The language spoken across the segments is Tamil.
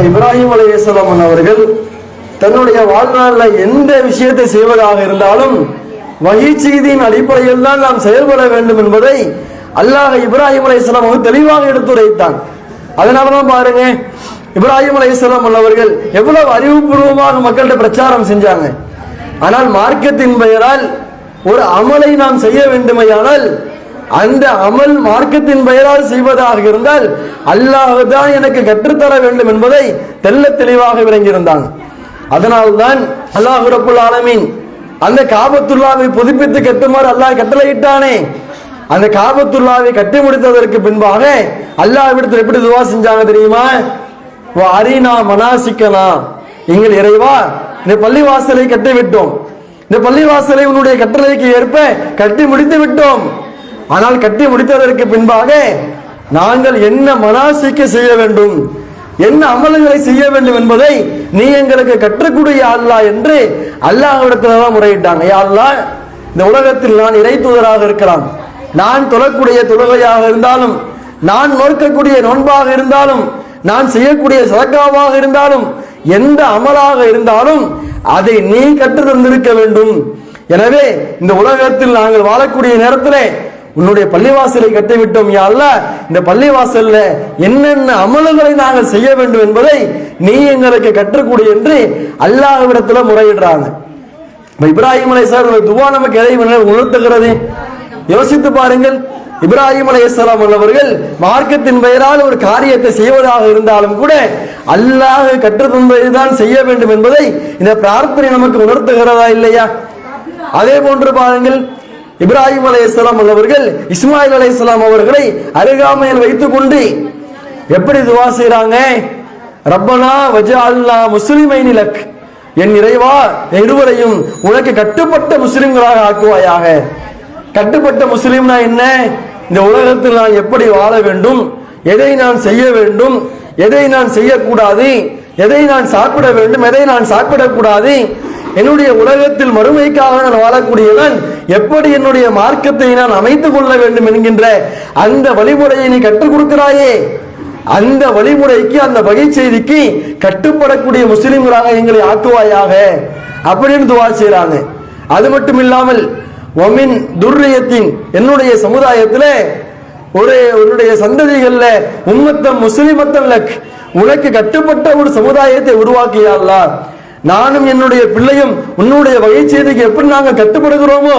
இப்ப இப்ராஹிம் அலையாம் அவர்கள் தன்னுடைய வாழ்நாளில் எந்த விஷயத்தை செய்வதாக இருந்தாலும் வகை செய்தியின் அடிப்படையில் தான் நாம் செயல்பட வேண்டும் என்பதை அல்லாஹ் இப்ராஹிம் அலையாம் அவர்கள் தெளிவாக எடுத்துரைத்தான் அதனாலதான் பாருங்க இப்ராஹிம் அலையாம் அவர்கள் எவ்வளவு அறிவுபூர்வமாக மக்கள்கிட்ட பிரச்சாரம் செஞ்சாங்க. ஆனால் மார்க்கத்தின் பெயரால் ஒரு அமலை நாம் செய்ய வேண்டுமையானால் அந்த அமல் மார்க்கத்தின் பெயரால் செய்வதாக இருந்தால் அல்லாஹ் தான் எனக்கு கற்றுத்தர வேண்டும் என்பதை தெல்ல தெளிவாக விளங்கியிருந்தாங்க அதனால்தான் அல்லாஹ் ரப்புல் ஆலமீன் அந்த காபத்துல்லாவை புதுப்பித்து கட்டுமாறு அல்லாஹ் கட்டளையிட்டானே. அந்த காபத்துல்லாவை கட்டி முடித்ததற்கு பின்பாக அல்லாஹ்விடத்தில் எப்படி துவா செஞ்சாங்க தெரியுமா? அரினா மனாசிக்கனா. எங்கள் இறைவா இந்த பள்ளிவாசலை கட்டி விட்டோம் இந்த பள்ளிவாசலை உன்னுடைய கட்டளைக்கு ஏற்ப கட்டி முடித்து விட்டோம் ஆனால் கட்டி முடித்ததற்கு பின்பாக நாங்கள் என்ன மனாசிக்க செய்ய வேண்டும்? என்ன அமல்களை செய்ய வேண்டும் என்பதை நீ எங்களுக்கு கற்றுக்கூடிய யா அல்லாஹ் என்று அல்லாஹ்விடத்துல தான் முறையிட்டாங்க. யா அல்லாஹ் இந்த உலகத்தில் நான் இறை தூதராக இருக்கலாம் நான் தொழக்கூடிய தொழுகையாக இருந்தாலும் நான் நோக்கக்கூடிய நோன்பாக இருந்தாலும் நான் செய்யக்கூடிய சதக்காவாக இருந்தாலும் எந்த அமலாக இருந்தாலும் அதை நீ கற்று தந்திருக்க வேண்டும். எனவே இந்த உலகத்தில் நாங்கள் வாழக்கூடிய நேரத்திலே உன்னுடைய பள்ளிவாசலை கட்டிவிட்டோம் யாழ்ல இந்த பள்ளிவாசல்ல என்னென்ன அமல்களை நாங்கள் செய்ய வேண்டும் என்பதை நீ எங்களுக்கு கற்றுக்கூடிய என்று அல்லாஹ்விடத்துல முறையிடுறாங்க. இப்ராஹிம் அலை சார் துவா நமக்கு எதை உணர்த்துகிறது? யோசித்து பாருங்கள். இப்ராஹிம் அலையாம் உள்ளவர்கள் மார்க்கத்தின் பெயரால் ஒரு காரியத்தை செய்வதாக இருந்தாலும் கூட அல்லாஹ் கற்றுத்தந்ததுதான் செய்ய வேண்டும் என்பதை இந்த பிரார்த்தனை நமக்கு உணர்த்துகிறதா இல்லையா? அதே போன்று பாருங்கள். இப்ராஹிம் அலையாம் அவர்கள் இஸ்மாயில் அலையாம் அவர்களை அருகாமையில் வைத்துக் கொண்டு எப்படி துவா செய்றாங்க? ரப்பனா வஜஅல்னா முஸ்லிமை நிலக் என் இறைவா இருவரையும் உனக்கு கட்டுப்பட்ட முஸ்லிம்களாக ஆக்குவாயாக. கட்டுப்பட்ட முஸ்லிம்னா என்ன? இந்த உலகத்தில் நான் எப்படி வாழ வேண்டும்? எதை நான் செய்ய வேண்டும்? எதை நான் செய்யக்கூடாது? எதை நான் சாப்பிட வேண்டும்? எதை நான் சாப்பிடக்கூடாது? என்னுடைய உலகத்தில் மறுமைக்காக நான் வாழக்கூடியவன் எப்படி என்னுடைய மார்க்கத்தை நான் அமைத்துக் கொள்ள வேண்டும் என்கின்ற அந்த வழிமுறையை நீ கற்றுக் கொடுக்கிறாயே? அந்த வழிமுறைக்கு அந்த வகை செய்திக்கு கட்டுப்படக்கூடிய முஸ்லிம்களாக எங்களை ஆக்குவாயாக. அப்படின்னு துவா செய்றாங்க அது மட்டும் இல்லாமல் ஒமின் துர்ரியத்தின் என்னுடைய சமுதாயத்தில் ஒரு உன்னுடைய சந்ததிகள்ல உம்மத்தம் முஸ்லிமத்தம் உனக்கு கட்டுப்பட்ட ஒரு சமுதாயத்தை உருவாக்கியா நானும் என்னுடைய பிள்ளையும் உன்னுடைய வகை செய்திக்கு எப்படி நாங்கள் கட்டுப்படுகிறோமோ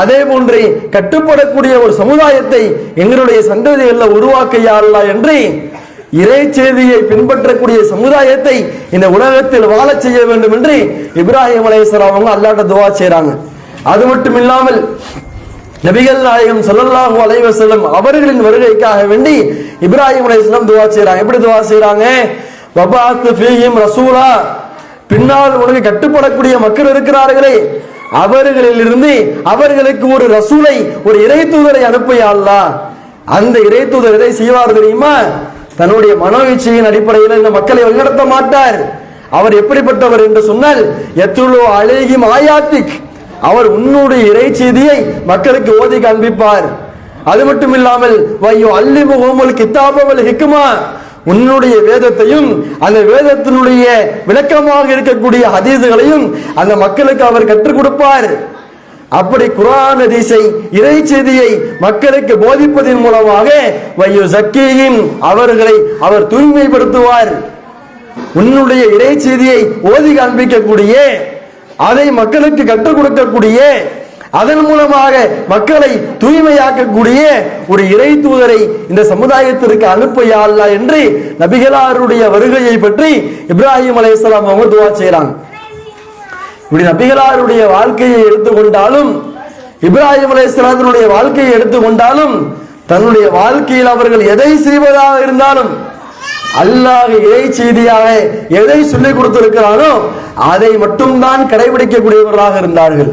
அதே போன்று கட்டுப்படக்கூடிய ஒரு சமுதாயத்தை எங்களுடைய சந்ததிகளில் உருவாக்க அல்லாஹ் என்று இறை செய்தியை பின்பற்றக்கூடிய சமுதாயத்தை இந்த உலகத்தில் வாழச் செய்ய வேண்டும் என்று இப்ராஹிம் அலைஹிஸ்ஸலாம் அவங்க அல்லாட்ட துவா செய்கிறாங்க அது மட்டும் இல்லாமல் நபிகள் நாயகம் ஸல்லல்லாஹு அலைஹி வஸல்லம் அவர்களின் வருகைக்காக வேண்டி இப்ராஹிம் அலைஹிஸ்ஸலாம் துவா செய்கிறாங்க எப்படி துவா செய்கிறாங்க வபாத் ஃபீஹிம் ரசூலா பின்னால் உனக்கு கட்டுப்படக்கூடிய மக்கள் இருக்கிறார்களே. அவர்களிலிருந்து அவர்களுக்கு ஒரு ரசூலை ஒரு இறை தூதரை அனுப்பியாள்லா அந்த இறை தூதர் எதை செய்வார் தெரியுமா? தன்னுடைய மனோவீச்சையின் அடிப்படையில் இந்த மக்களை வழிநடத்த மாட்டார். அவர் எப்படிப்பட்டவர் என்று சொன்னால் எத்துளோ அழகிம் ஆயாத்திக். அவர் உன்னுடைய இறை செய்தியை மக்களுக்கு ஓதி காண்பிப்பார். அது மட்டும் இல்லாமல் வையோ அல்லிமு ஓமல் கித்தாபவல் ஹிக்குமா உன்னுடைய வேதத்தையும் அந்த வேதத்தினுடைய விளக்கமாக இருக்கக்கூடிய ஹதீசுகளையும் அந்த மக்களுக்கு அவர் கற்றுக் கொடுப்பார். அப்படி குரான் தீசை இறை செய்தியை மக்களுக்கு போதிப்பதன் மூலமாக வையு சக்கியின் அவர்களை அவர் தூய்மைப்படுத்துவார். உன்னுடைய இறை செய்தியை ஓதி காண்பிக்கக்கூடிய அதை மக்களுக்கு கற்றுக் கொடுக்கக்கூடிய அதன் மூலமாக மக்களை தூய்மையாக்கக்கூடிய ஒரு இறை தூதரை இந்த சமுதாயத்திற்கு அனுப்பையா என்று நபிகளாருடைய வருகையை பற்றி இப்ராஹிம் அலையாம் அவங்க துவா செய்கிறாங்க. இப்படி நபிகளாருடைய வாழ்க்கையை எடுத்துக்கொண்டாலும் இப்ராஹிம் அலையாத்தினுடைய வாழ்க்கையை எடுத்துக்கொண்டாலும் தன்னுடைய வாழ்க்கையில் அவர்கள் எதை செய்வதாக இருந்தாலும் அல்லாஹ் இறை செய்தியாக எதை சொல்லிக் கொடுத்திருக்கிறானோ அதை மட்டும்தான் கடைபிடிக்கக்கூடியவர்களாக இருந்தார்கள்.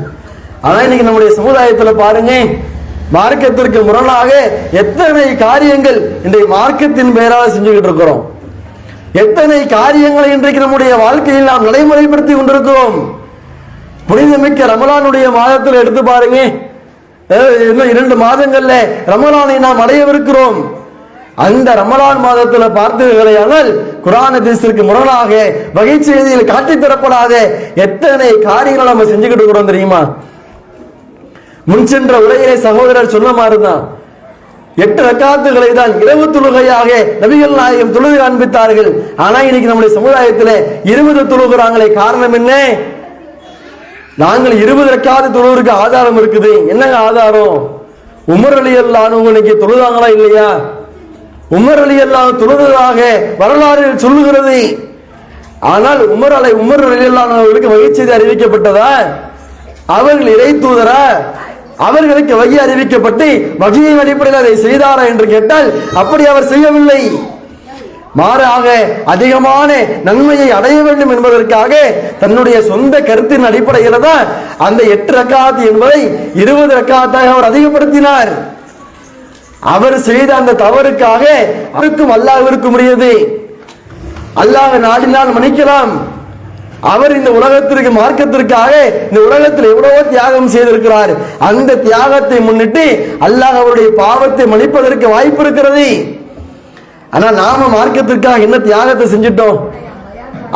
அதான் இன்னைக்கு நம்முடைய சமுதாயத்துல பாருங்க மார்க்கத்திற்கு முரணாக எத்தனை காரியங்கள் இன்றைய மார்க்கத்தின் பெயரால் செஞ்சுக்கிட்டு இருக்கிறோம். எத்தனை காரியங்களை இன்றைக்கு நம்முடைய வாழ்க்கையில் நாம் நடைமுறைப்படுத்தி கொண்டிருக்கிறோம். புனிதமிக்க ரமலானுடைய மாதத்தில் எடுத்து பாருங்க. இன்னும் இரண்டு மாதங்கள்ல ரமலானை நாம் அடையவிருக்கிறோம். அந்த ரமலான் மாதத்துல பார்த்தீர்களேயானால் குரான் ஹதீஸிற்கு முரணாக வகை செய்தியில் காட்டித் தரப்படாத எத்தனை காரியங்களை நம்ம செஞ்சுக்கிட்டு இருக்கிறோம் தெரியுமா? முன் சென்ற உரையிலே சகோதரர் சொன்ன மாதிரிதான். எட்டு ரக்காத்துகளை தான் இரவு தொழுகையாக நபிகள் நாயகம் தொழுகை காண்பித்தார்கள். ஆனா இன்னைக்கு நம்முடைய சமுதாயத்தில் இருபது தொழுகிறாங்களே காரணம் என்ன? நாங்கள் இருபது ரக்காத்து தொழுவதற்கு ஆதாரம் இருக்குது. என்னங்க ஆதாரம்? உமர் அலி அல்லான்னு இன்னைக்கு தொழுதாங்களா இல்லையா? உமர் அலி அல்லாஹ் தொழுததாக வரலாறு சொல்லுகிறது. ஆனால் உமர் அலை உமர் அலி அல்லாஹர்களுக்கு மகிழ்ச்சி அறிவிக்கப்பட்டதா? அவர்கள் இறை தூதரா? அவர்களுக்கு வகை அறிவிக்கப்பட்டு வகையின் அடிப்படையில் அதை செய்தாரா என்று கேட்டால் அப்படி அவர் செய்யவில்லை. மாறாக அதிகமான நன்மையை அடைய வேண்டும் என்பதற்காக தன்னுடைய சொந்த கருத்தின் அடிப்படையில் தான் அந்த எட்டு ரக்காத்து என்பதை இருபது ரக்காத்தாக அவர் அதிகப்படுத்தினார். அவர் செய்த அந்த தவறுக்காக அவருக்கும் அல்லாஹ்விற்கும் உரியது. அல்லாஹ் நாடினால் மன்னிக்கலாம். அவர் இந்த உலகத்திற்கு மார்க்கத்திற்காக இந்த உலகத்தில் எவ்வளவோ தியாகம் செய்திருக்கிறார். அந்த தியாகத்தை முன்னிட்டு அல்லாஹ் அவருடைய பாவத்தை மன்னிப்பதற்கு வாய்ப்பு இருக்கிறது. ஆனா நாம மார்க்கத்திற்காக என்ன தியாகத்தை செஞ்சிட்டோம்?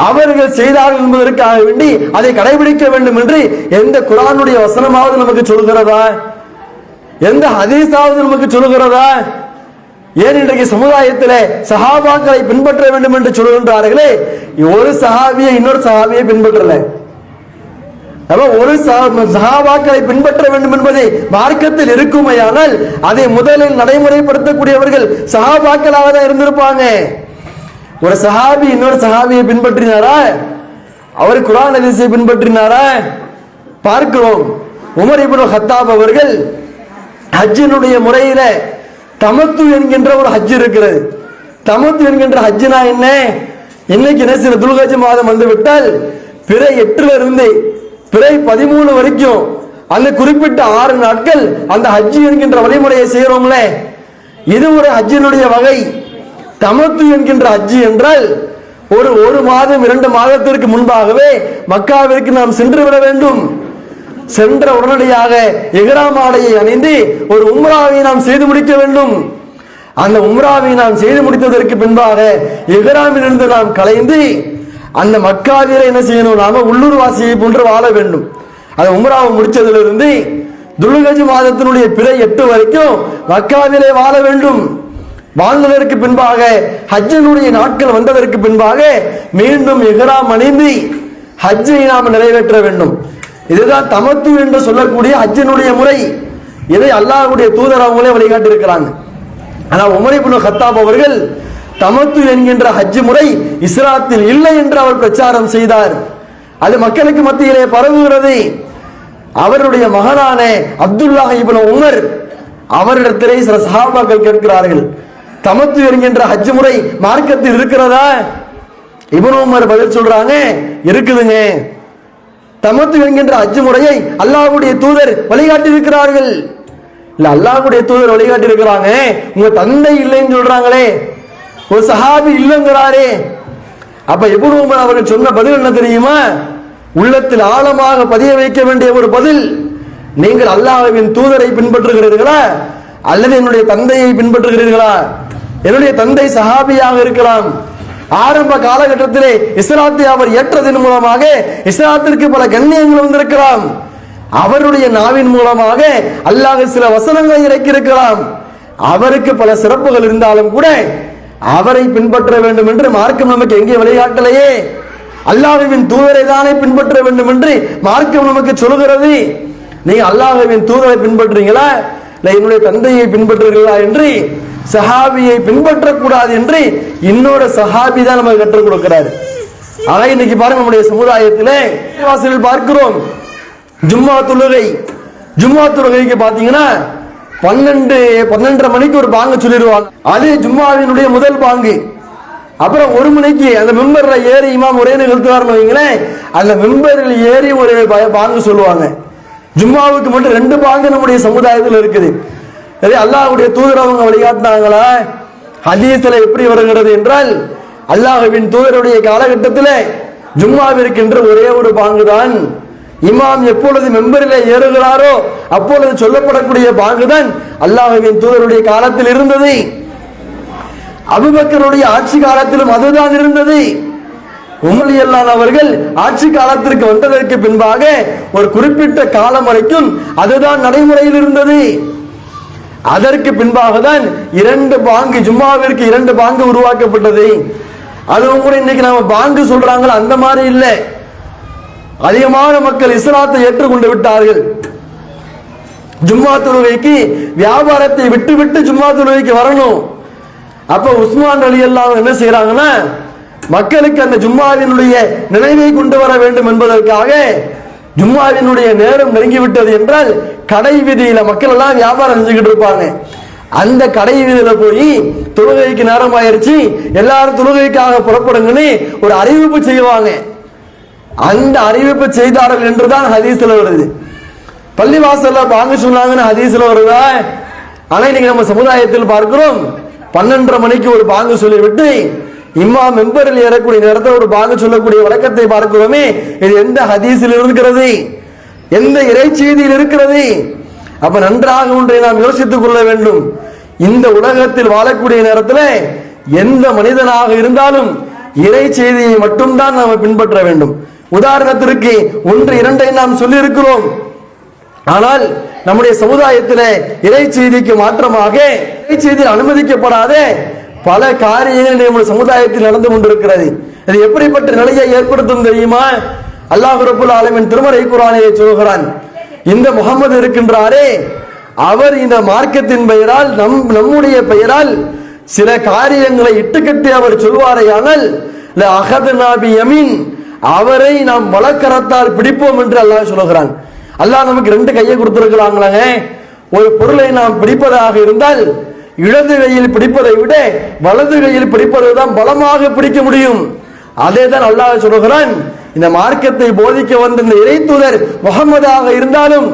அவர்கள் செய்தார்கள் என்பதற்காக வேண்டி அதை கடைபிடிக்க வேண்டும் என்று எந்த குரானுடைய வசனமாவது நமக்கு சொல்கிறதா? எந்த ஹதீஸாவது நமக்கு சொல்லுகிறதா ஏன் இன்றைக்கு சமுதாயத்தில் சஹாபாக்களை பின்பற்ற வேண்டும் என்று சொல்கின்றார்களே ஒரு சஹாபியை இன்னொரு சஹாபியை பின்பற்றல. ஒரு சஹா- சஹாபாக்களை பின்பற்ற வேண்டும் என்பதை மார்க்கத்தில் இருக்குமையானால் அதை முதலில் நடைமுறைப்படுத்தக்கூடியவர்கள் சஹாபாக்களாக தான் இருந்திருப்பாங்க. ஒரு சஹாபி இன்னொரு சஹாபியை பின்பற்றினாரா? அவர் குரான் அதிசை பின்பற்றினாரா? பார்க்கிறோம். உமர் இபுல் ஹத்தாப் அவர்கள் ஹஜ்ஜினுடைய முறையில தமத்து என்கின்ற ஒரு ஹஜ் இருக்கிறது. தமத்து என்கின்ற ஹஜ்ஜினா என்ன? இன்னைக்கு என்ன சில துல்காஜி மாதம் வந்து விட்டால் பிறை எட்டுல இருந்து பிறை பதிமூணு வரைக்கும் அந்த குறிப்பிட்ட ஆறு நாட்கள் அந்த ஹஜ் என்கின்ற வழிமுறையை செய்யறோம்ல? இது ஒரு ஹஜ்ஜினுடைய வகை. தமத்து என்கின்ற ஹஜ்ஜு என்றால் ஒரு ஒரு மாதம் இரண்டு மாதத்திற்கு முன்பாகவே மக்காவிற்கு நாம் சென்று விட வேண்டும். சென்ற உடனடியாக எஹ்ராம் ஆடையை அணிந்து ஒரு உம்ராவை நாம் செய்து முடிக்க வேண்டும். அந்த உம்ராவை நாம் செய்து முடித்ததற்கு பின்பாக இஹ்ராமிலிருந்து நாம் கலைந்து அந்த மக்காவிலே என்ன செய்யணும்? நாம உள்ளூர் வாசியை போன்று வாழ வேண்டும். அந்த உம்ராவை முடிச்சதிலிருந்து துல்கஜ் மாதத்தினுடைய பிற எட்டு வரைக்கும் மக்காவிலே வாழ வேண்டும். வாழ்ந்ததற்கு பின்பாக ஹஜ்ஜனுடைய நாட்கள் வந்ததற்கு பின்பாக மீண்டும் எஹ்ராம் அணிந்து ஹஜ்ஜை நாம் நிறைவேற்ற வேண்டும். இதுதான் தமத்து என்று சொல்லக்கூடிய ஹஜ்ஜினுடைய முறை. இதை அல்லாஹ்வுடைய தூதர் அவங்களே வழிகாட்டி இருக்கிறாங்க ஆனா உமர் கத்தாப் அவர்கள் தமத்து என்கின்ற ஹஜ் முறை இஸ்ராத்தில் இல்லை என்று அவர் பிரச்சாரம் செய்தார். அது மக்களுக்கு மத்தியிலே பரவுகிறது. அவருடைய மகனான அப்துல்லாஹ் இப்னு உமர் அவரிடத்திலே சில சஹாபாக்கள் கேட்கிறார்கள் தமத்து என்கின்ற ஹஜ் முறை மார்க்கத்தில் இருக்கிறதா? இப்னு உமர் பதில் சொல்றாங்க இருக்குதுங்க. தமத்து என்கின்ற அஜு முறையை அல்லாஹுடைய தூதர் வழிகாட்டி இருக்கிறார்கள் இல்ல அல்லாஹ்வுடைய தூதர் வழிகாட்டி இருக்கிறாங்க உங்க தந்தை இல்லைன்னு சொல்றாங்களே. ஒரு சஹாபி இல்லைங்கிறாரே. அப்ப எப்படி உமர் அவர்கள் சொன்ன பதில் என்ன தெரியுமா? உள்ளத்தில் ஆழமாக பதிய வைக்க வேண்டிய ஒரு பதில். நீங்கள் அல்லாஹ்வின் தூதரை பின்பற்றுகிறீர்களா? அல்லது என்னுடைய தந்தையை பின்பற்றுகிறீர்களா? என்னுடைய தந்தை சஹாபியாக இருக்கலாம். ஆரம்ப காலகட்டத்திலே இஸ்லாத்தை அவர் ஏற்றதன் மூலமாக இஸ்லாத்திற்கு பல கண்ணியங்கள் வந்திருக்கலாம். அவருடைய நாவின் மூலமாக அல்லாஹ் சில வசனங்களை இறக்கியிருக்கலாம். அவருக்கு பல சிறப்புகள் இருந்தாலும் கூட அவரை பின்பற்ற வேண்டும் என்று மார்க்கம் நமக்கு எங்கே வழிகாட்டலையே? அல்லாஹுவின் தூதரை தானே பின்பற்ற வேண்டும் என்று மார்க்கம் நமக்கு சொல்கிறது நீங்க அல்லாஹுவின் தூதரை பின்பற்றுறீங்களா? இல்லை என்னுடைய தந்தையை பின்பற்றுகிறீர்களா என்று சஹாபியை பின்பற்றக்கூடாது என்று இன்னொரு சஹாபி தான் நமக்கு கற்றுக் கொடுக்கிறாரு. ஆனா இன்னைக்கு பாருங்க நம்முடைய சமுதாயத்திலே வாசலில் பார்க்கிறோம். ஜும்மா தொழுகை ஜும்மா தொழுகைக்கு பாத்தீங்கன்னா பன்னெண்டு பன்னெண்டரை மணிக்கு ஒரு பாங்கு சொல்லிடுவாங்க. அது ஜும்மாவினுடைய முதல் பாங்கு. அப்புறம் ஒரு மணிக்கு அந்த மெம்பர்ல ஏறி இமாம் ஒரே நிகழ்த்துவார்னு வைங்களேன் அந்த மெம்பரில் ஏறி ஒரு பாங்கு சொல்லுவாங்க. ஜும்மாவுக்கு மட்டும் ரெண்டு பாங்கு நம்முடைய சமுதாயத்தில் இருக்குது. அதே அல்லாஹுடைய தூதர் அவங்க வழிகாட்டினாங்களா? ஹதீஸ்ல எப்படி வருகிறது என்றால் அல்லாஹுவின் தூதருடைய காலகட்டத்தில் ஜும்மாவிற்கின்ற ஒரே ஒரு பாங்கு தான் இமாம் எப்பொழுது மெம்பரில் ஏறுகிறாரோ அப்பொழுது சொல்லப்படக்கூடிய பாங்குதான் அல்லாஹுவின் தூதருடைய காலத்தில் இருந்தது. அபுபக்கருடைய ஆட்சி காலத்திலும் அதுதான் இருந்தது. உமலியல்லான் அவர்கள் ஆட்சி காலத்திற்கு வந்ததற்கு பின்பாக ஒரு குறிப்பிட்ட காலம் வரைக்கும் அதுதான் நடைமுறையில் இருந்தது. அதற்கு பின்பாக தான் இரண்டு பாங்கு ஜும்மாவிற்கு இரண்டு பாங்கு உருவாக்கப்பட்டது. அதுவும் கூட இன்னைக்கு நாம பாங்கு சொல்றாங்களோ அந்த மாதிரி இல்லை. அதிகமான மக்கள் இஸ்லாத்தை ஏற்றுக்கொண்டு விட்டார்கள். ஜும்மா தொழுகைக்கு வியாபாரத்தை விட்டு விட்டு ஜும்மா தொழுகைக்கு வரணும். அப்ப உஸ்மான் அலி எல்லாம் என்ன செய்யறாங்கன்னா மக்களுக்கு அந்த ஜும்மாவினுடைய நினைவை கொண்டு வர வேண்டும் என்பதற்காக ஜும்மாவினுடைய நேரம் நெருங்கிவிட்டது என்றால் கடை வீதியில மக்கள் எல்லாம் வியாபாரம் செஞ்சுக்கிட்டு இருப்பாங்க. அந்த கடை வீதியில போய் தொழுகைக்கு நேரம் ஆயிடுச்சு எல்லாரும் தொழுகைக்காக புறப்படுங்கன்னு ஒரு அறிவிப்பு செய்வாங்க. அந்த அறிவிப்பு செய்தார்கள் என்றுதான் ஹதீஸ்ல வருது. பள்ளிவாசல்ல வாங்க சொன்னாங்கன்னு ஹதீஸ்ல வருதா? ஆனா இன்னைக்கு நம்ம சமுதாயத்தில் பார்க்கிறோம் பன்னெண்டரை மணிக்கு ஒரு பாங்கு சொல்லிவிட்டு இம்மா மெம்பரில் ஏறக்கூடிய நேரத்தை ஒரு பாக சொல்லக்கூடிய வழக்கத்தை பார்க்கிறோமே இது எந்த ஹதீஸில் இருக்கிறது எந்த இறை செய்தியில் இருக்கிறது? அப்ப நன்றாக ஒன்றை நாம் யோசித்துக் கொள்ள வேண்டும். இந்த உலகத்தில் வாழக்கூடிய நேரத்தில் எந்த மனிதனாக இருந்தாலும் இறை செய்தியை மட்டும்தான் நாம் பின்பற்ற வேண்டும். உதாரணத்திற்கு ஒன்று இரண்டை நாம் சொல்லி இருக்கிறோம் ஆனால் நம்முடைய சமுதாயத்தில் இறை செய்திக்கு மாற்றமாக இறை செய்தியில் அனுமதிக்கப்படாத பல காரியங்கள் நம்முடைய சமுதாயத்தில் நடந்து கொண்டிருக்கிறது. அது எப்படிப்பட்ட நிலையை ஏற்படுத்தும் தெரியுமா? அல்லாஹ் ரபுல் ஆலமின் திருமறை குரானையை சொல்கிறான் இந்த முகமது இருக்கின்றாரே அவர் இந்த மார்க்கத்தின் பெயரால் நம் நம்முடைய பெயரால் சில காரியங்களை இட்டுக்கட்டி அவர் சொல்வாரையானால் அகது நாபி யமீன் அவரை நாம் வழக்கரத்தால் பிடிப்போம் என்று அல்லாஹ் சொல்லுகிறான் அல்லாஹ் நமக்கு ரெண்டு கையை கொடுத்திருக்கிறாங்களாங்க ஒரு பொருளை நாம் பிடிப்பதாக இருந்தால் இடது கையில் பிடிப்பதை விட வலது கையில் பிடிப்பதை தான் பலமாக பிடிக்க முடியும். அதே தான் அல்லாஹ் சொல்லுகிறான் இந்த மார்க்கத்தை போதிக்க வந்த இந்த இறை தூதர் முகமதாக இருந்தாலும்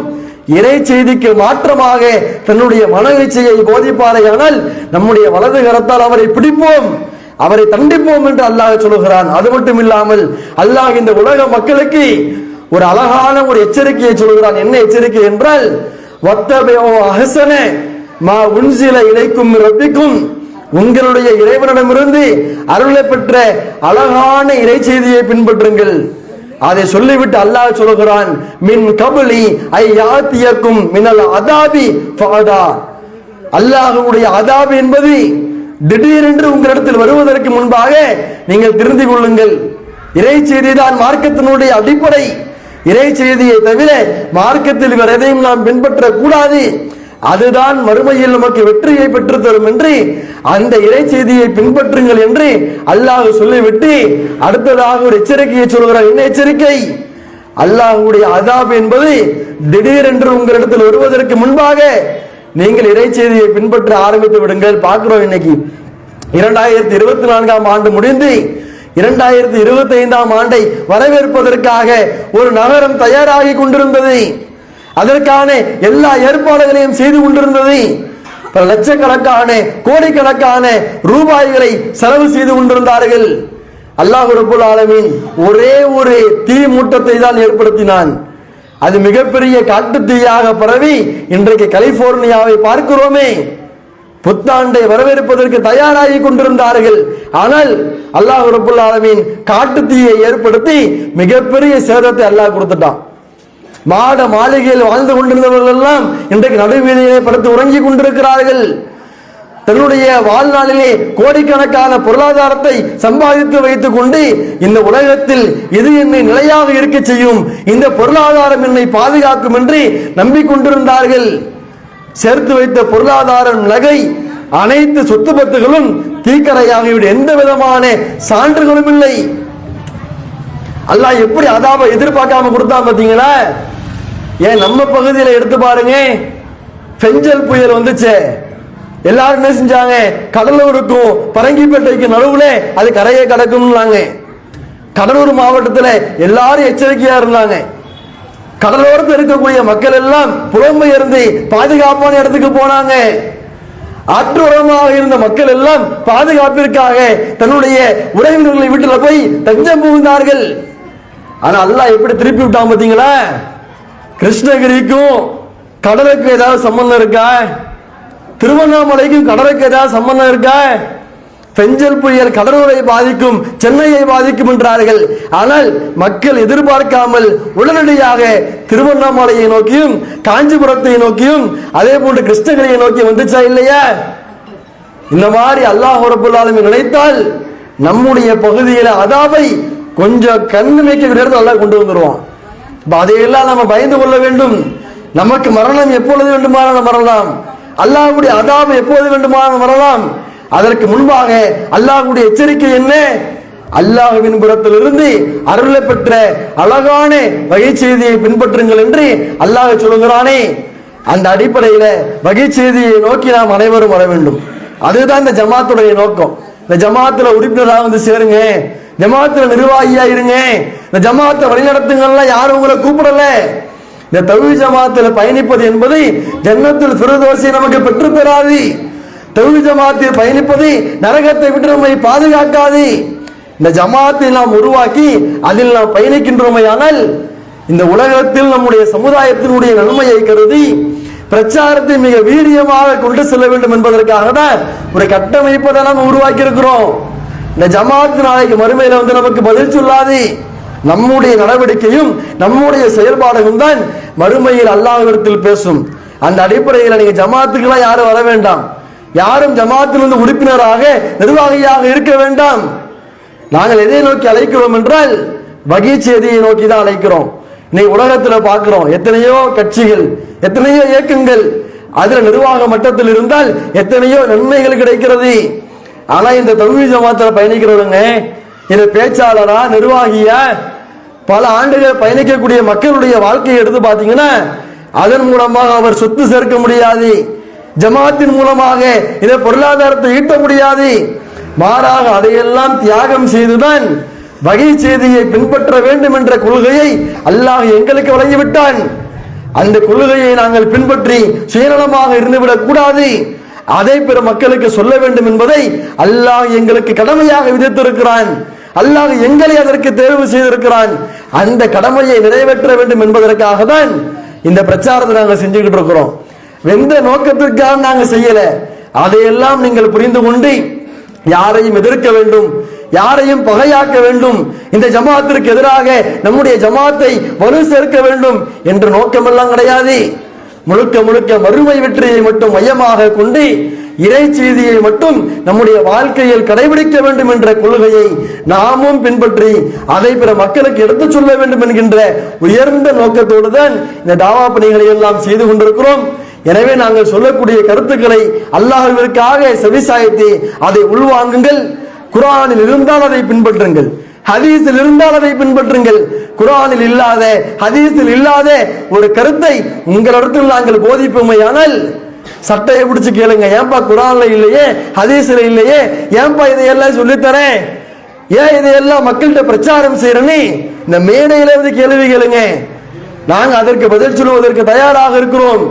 இறை செய்திக்கு மாற்றமாக தன்னுடைய மன இச்சையை போதிப்பாரையானால் நம்முடைய வலது கரத்தால் அவரை பிடிப்போம் அவரை தண்டிப்போம் என்று அல்லாஹ் சொல்லுகிறான். அது மட்டும் இல்லாமல் அல்லாஹ் இந்த உலக மக்களுக்கு ஒரு அழகான ஒரு எச்சரிக்கையை சொல்கிறான் என்ன எச்சரிக்கை என்றால் வத்தபோ அஹசன மா உன்சில இணைக்கும் ரப்பிக்கும் உங்களுடைய இறைவனிடமிருந்து அருளை பெற்ற அழகான இறை செய்தியை பின்பற்றுங்கள். அதை சொல்லிவிட்டு அல்லாஹ் சொல்கிறான் மின் கபலி ஐ யாத்தியக்கும் மினல் அதாபி ஃபாதா. அல்லாஹுடைய அதாபி என்பது திடீரென்று உங்களிடத்தில் வருவதற்கு முன்பாக நீங்கள் திருந்தி கொள்ளுங்கள். இறை செய்தி தான் மார்க்கத்தினுடைய அடிப்படை. இறை செய்தியை தவிர மார்க்கத்தில் வேற எதையும் நாம் பின்பற்றக்கூடாது. அதுதான் மறுமையில் நமக்கு வெற்றியை பெற்று தரும் என்று அந்த இறை செய்தியை பின்பற்றுங்கள் என்று அல்லாஹ் சொல்லிவிட்டு அடுத்ததாக ஒரு எச்சரிக்கையை சொல்கிறார். என்ன எச்சரிக்கை? அல்லாஹ்வுடைய அதாப் என்பது திடீரென்று உங்களிடத்தில் வருவதற்கு முன்பாக நீங்கள் இறை செய்தியை பின்பற்ற ஆரம்பித்து விடுங்கள். பார்க்கிறோம் இன்னைக்கு. இரண்டாயிரத்தி இருபத்தி நான்காம் ஆண்டு முடிந்து இரண்டாயிரத்தி இருபத்தி ஐந்தாம் ஆண்டை வரவேற்பதற்காக ஒரு நகரம் தயாராகி கொண்டிருந்தது. அதற்கான எல்லா ஏற்பாடுகளையும் செய்து கொண்டிருந்தது பல லட்சக்கணக்கான கோடிக்கணக்கான ரூபாய்களை செலவு செய்து கொண்டிருந்தார்கள். அல்லாஹ் ரபுல் ஆலமின் ஒரே ஒரு தீ மூட்டத்தை தான் ஏற்படுத்தினான். அது மிகப்பெரிய காட்டு தீயாக பரவி இன்றைக்கு கலிபோர்னியாவை பார்க்கிறோமே. புத்தாண்டை வரவேற்பதற்கு தயாராகி கொண்டிருந்தார்கள். ஆனால் அல்லாஹ் ரபுல் ஆலமின் காட்டு தீயை ஏற்படுத்தி மிகப்பெரிய சேதத்தை அல்லாஹ் கொடுத்துட்டான். மாட மாளிகையில் வாழ்ந்து கொண்டிருந்தவர்கள் எல்லாம் இன்றைக்கு நடுவீதியிலே படுத்து உறங்கிக் கொண்டிருக்கிறார்கள். தன்னுடைய வாழ்நாளிலே கோடிக்கணக்கான பொருளாதாரத்தை சம்பாதித்து வைத்துக் கொண்டு இந்த உலகத்தில் இது என்னை நிலையாக இருக்க செய்யும்? இந்த பொருளாதாரம் என்னை பாதுகாக்கும் என்று நம்பிக்கொண்டிருந்தார்கள். சேர்த்து வைத்த பொருளாதார நகை அனைத்து சொத்து பத்துகளும் தீக்கரையாகிவிடும். எந்த விதமான சான்றுகளும் இல்லை அல்லாஹ் எப்படி அதாப எதிர்பார்க்காம கொடுத்தா பாத்தீங்களா ஏன் நம்ம பகுதியில் எடுத்து பாருங்க பெஞ்சல் புயல் வந்துச்சே. எல்லாரும் என்ன செஞ்சாங்க? கடலூருக்கும் பரங்கிப்பேட்டைக்கு நடுவுல அது கரையை கடக்கும்னாங்க. கடலூர் மாவட்டத்தில் எல்லாரும் எச்சரிக்கையா இருந்தாங்க. கடலோரத்தில் இருக்கக்கூடிய மக்கள் எல்லாம் புலம்பெயர்ந்து பாதுகாப்பான இடத்துக்கு போனாங்க. ஆற்றோரமாக இருந்த மக்கள் எல்லாம் பாதுகாப்பிற்காக தன்னுடைய உறவினர்களை வீட்டில் போய் தஞ்சம் புகுந்தார்கள். ஆனா அல்லாஹ் எப்படி திருப்பி விட்டான் பாத்தீங்களா? கிருஷ்ணகிரிக்கும் கடலுக்கு ஏதாவது சம்பந்தம் இருக்கா? திருவண்ணாமலைக்கும் கடலுக்கு ஏதாவது சம்பந்தம் இருக்கா? பெஞ்சல் புயல் கடலூரை பாதிக்கும் சென்னையை பாதிக்கும் என்றார்கள். ஆனால் மக்கள் எதிர்பார்க்காமல் உடனடியாக திருவண்ணாமலையை நோக்கியும் காஞ்சிபுரத்தை நோக்கியும் அதே போன்று கிருஷ்ணகிரியை நோக்கி வந்துச்சா இல்லையா? இந்த மாதிரி அல்லாஹ் ரபுல் நினைத்தால் நம்முடைய பகுதியில அதாவை கொஞ்சம் கண்ணு மேய்க்க இடத்துல அல்லாஹ் கொண்டு வந்துருவான். இப்போ அதையெல்லாம் நம்ம பயந்து கொள்ள வேண்டும். நமக்கு மரணம் எப்பொழுது வேண்டுமானாலும் வரலாம். அல்லாஹ்வுடைய அதாபு எப்போது வேண்டுமானாலும் வரலாம். அதற்கு முன்பாக அல்லாஹ்வுடைய எச்சரிக்கை என்ன? அல்லாஹுவின் புறத்திலிருந்து அருளை பெற்ற அழகான வகை செய்தியை பின்பற்றுங்கள் என்று அல்லாஹ் சொல்லுகிறானே. அந்த அடிப்படையில வகை செய்தியை நோக்கி நாம் அனைவரும் வர வேண்டும். அதுதான் இந்த ஜமாத்துடைய நோக்கம். இந்த ஜமாத்துல உறுப்பினராக வந்து சேருங்க. ஜமாத்துல நிர்வாகியா இருங்க. இந்த ஜமாத்தை வழிநடத்துங்கள்லாம் யாரும் உங்களை கூப்பிடல. இந்த தவி ஜமாத்துல பயணிப்பது என்பது ஜன்னத்தில் ஃபிரதோசி நமக்கு பெற்று தராது. தவி ஜமாத்தில் பயணிப்பது நரகத்தை விட்டு நம்மை பாதுகாக்காது. இந்த ஜமாத்தை நாம் உருவாக்கி அதில் நாம் பயணிக்கின்றோமையானால் இந்த உலகத்தில் நம்முடைய சமுதாயத்தினுடைய நன்மையை கருதி பிரச்சாரத்தை மிக வீரியமாக கொண்டு செல்ல வேண்டும் என்பதற்காக தான் ஒரு கட்டமைப்பை தான் நம்ம உருவாக்கி இருக்கிறோம் இந்த ஜமாத் நாளைக்கு மறுமையில வந்து நமக்கு பதில் சொல்லாது. நம்முடைய நடவடிக்கையும் நம்முடைய செயல்பாடுகளும் தான் மறுமையில் அல்லாஹிடத்தில் பேசும். அந்த அடிப்படையில் நீங்க ஜமாத்துக்கெல்லாம் யாரும் வர வேண்டாம். யாரும் ஜமாத்தில் வந்து உறுப்பினராக நிர்வாகியாக இருக்க வேண்டாம். நாங்கள் எதை நோக்கி அழைக்கிறோம் என்றால் வகை செய்தியை நோக்கி தான் அழைக்கிறோம். இன்னைக்கு உலகத்தில் பார்க்கிறோம் எத்தனையோ கட்சிகள் எத்தனையோ இயக்கங்கள் அதுல நிர்வாக மட்டத்தில் இருந்தால் எத்தனையோ நன்மைகள் கிடைக்கிறது. ஆனா இந்த தொழில் ஜமாத்துல பயணிக்கிறவங்க இந்த பேச்சாளரா நிர்வாகிய பல ஆண்டுகள் பயணிக்கக்கூடிய மக்களுடைய வாழ்க்கையை எடுத்து பார்த்தீங்கன்னா அதன் மூலமாக அவர் சொத்து சேர்க்க முடியாது. ஜமாத்தின் மூலமாக இதை பொருளாதாரத்தை ஈட்ட முடியாது. மாறாக அதையெல்லாம் தியாகம் செய்துதான் வகை செய்தியை பின்பற்ற வேண்டும் என்ற கொள்கையை அல்லாஹ் எங்களுக்கு வழங்கிவிட்டான். அந்த கொள்கையை நாங்கள் பின்பற்றி சுயநலமாக இருந்துவிடக் கூடாது அதை பிற மக்களுக்கு சொல்ல வேண்டும் என்பதை அல்லாஹ் எங்களுக்கு கடமையாக விதித்திருக்கிறான். அல்லாஹ் எங்களை அதற்கு தேர்வு செய்திருக்கிறான். அந்த கடமையை நிறைவேற்ற வேண்டும் என்பதற்காக தான் இந்த பிரச்சாரத்தை நாங்கள் செஞ்சுக்கிட்டு இருக்கிறோம். எந்த நோக்கத்திற்காக நாங்கள் செய்யல. அதையெல்லாம் நீங்கள் புரிந்து கொண்டு யாரையும் எதிர்க்க வேண்டும் யாரையும் பகையாக்க வேண்டும் இந்த ஜமாத்திற்கு எதிராக நம்முடைய ஜமாத்தை வலு சேர்க்க வேண்டும் என்ற நோக்கமெல்லாம் கிடையாது. முழுக்க முழுக்க மறுமை வெற்றியை மட்டும் மையமாக கொண்டு இறை செய்தியை மட்டும் நம்முடைய வாழ்க்கையில் கடைபிடிக்க வேண்டும் என்ற கொள்கையை நாமும் பின்பற்றி அதை பிற மக்களுக்கு எடுத்துச் சொல்ல வேண்டும் என்கின்ற உயர்ந்த நோக்கத்தோடு தான் இந்த தாவா பணிகளை எல்லாம் செய்து கொண்டிருக்கிறோம். எனவே நாங்கள் சொல்லக்கூடிய கருத்துக்களை அல்லாஹிற்காக செவிசாய்த்து அதை உள்வாங்குங்கள். குரானில் இருந்தால் அதை பின்பற்றுங்கள். ஹதீஸில் இருந்தால் அதை பின்பற்றுங்கள். குரானில் இல்லாத ஹதீஸில் இல்லாத ஒரு கருத்தை உங்களிடத்தில் நாங்கள் போதிப்போமையானால் சட்டையை பிடிச்சு கேளுங்க. ஏன்பா குரான்ல இல்லையே ஹதீஸ்ல இல்லையே? ஏன்பா இதையெல்லாம் சொல்லித்தரேன் ஏன் இதையெல்லாம் மக்கள்கிட்ட பிரச்சாரம் செய்யறனே இந்த மேடையில வந்து கேள்வி கேளுங்க. நாங்க அதற்கு பதில் சொல்லுவதற்கு தயாராக இருக்கிறோம்.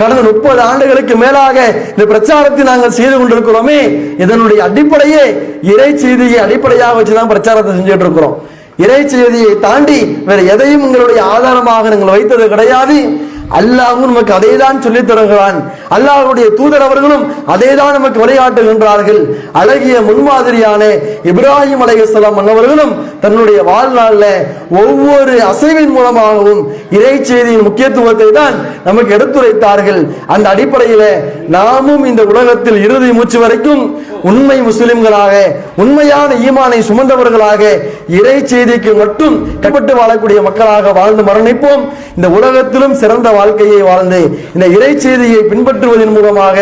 கடந்த முப்பது ஆண்டுகளுக்கு மேலாக இந்த பிரச்சாரத்தை நாங்கள் செய்து கொண்டிருக்கிறோமே இதனுடைய அடிப்படையே இறை செய்தியை அடிப்படையாக வச்சுதான் பிரச்சாரத்தை செஞ்சுட்டு இருக்கிறோம். இறை செய்தியை தாண்டி வேற எதையும் உங்களுடைய ஆதாரமாக நீங்கள் வைத்தது கிடையாது. அல்லாஹும் நமக்கு அதை தான் சொல்லித் தருகிறான். அல்லாஹுடைய தூதர் அவர்களும் அதை தான் நமக்கு விளையாட்டுகின்றார்கள். அழகிய முன்மாதிரியான இப்ராஹிம் அலைஹிஸ்ஸலாம் அவர்களும் தன்னுடைய வாழ்நாளில் ஒவ்வொரு அசைவின் மூலமாகவும் இறை செய்தியின் முக்கியத்துவத்தை தான் நமக்கு எடுத்துரைத்தார்கள். அந்த அடிப்படையில் நாமும் இந்த உலகத்தில் இறுதி மூச்சு வரைக்கும் உண்மை முஸ்லிம்களாக உண்மையான ஈமானை சுமந்தவர்களாக இறை செய்திக்கு மட்டும் கட்டுப்பட்டு வாழக்கூடிய மக்களாக வாழ்ந்து மரணிப்போம். இந்த உலகத்திலும் சிறந்த வாழ்க்கையை வாழ்ந்து இந்த இறை செய்தியை பின்பற்றுவதன் மூலமாக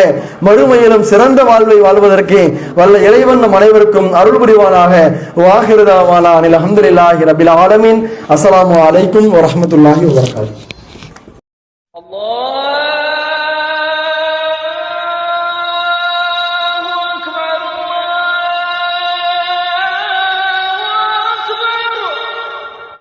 மறுமையிலும் சிறந்த வாழ்வை வாழ்வதற்கு வல்ல இறைவன் நம் அனைவருக்கும் அருள் புரிவானாக. வாகிருதாவானா அனில் அஹமதுல்லாஹி ரபில் ஆலமின் அஸ்லாம் வலைக்கும் வரமத்துல்லாஹி வரகாத்து